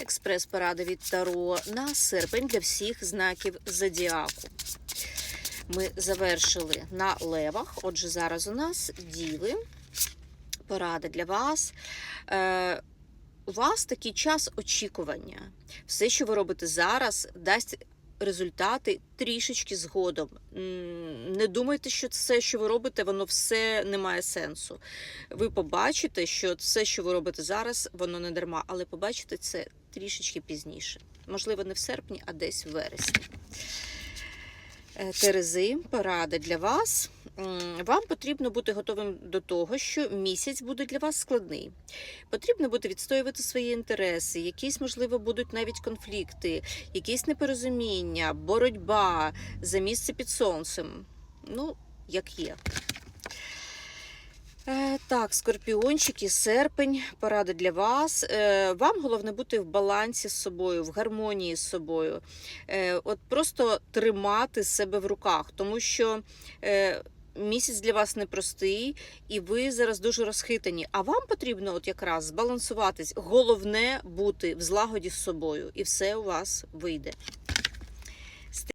Експрес-парада від Таро на серпень для всіх знаків зодіаку. Ми завершили на левах. Отже, зараз у нас діви. Порада для вас. Е, у вас такий час очікування. Все, що ви робите зараз, дасть результати трішечки згодом. Не думайте, що все, що ви робите, воно все не має сенсу. Ви побачите, що все, що ви робите зараз, воно не дарма, але побачите це трішечки пізніше. Можливо, не в серпні, а десь в вересні. Е, Терези, порада для вас. Вам потрібно бути готовим до того, що місяць буде для вас складний. Потрібно буде відстоювати свої інтереси, якісь, можливо, будуть навіть конфлікти, якісь непорозуміння, боротьба за місце під сонцем. Ну, як є. Так, скорпіончики, серпень, порада для вас. Е, Вам головне бути в балансі з собою, в гармонії з собою. Е, От просто тримати себе в руках, тому що е, місяць для вас непростий, і ви зараз дуже розхитані. А вам потрібно от якраз збалансуватись. Головне бути в злагоді з собою, і все у вас вийде.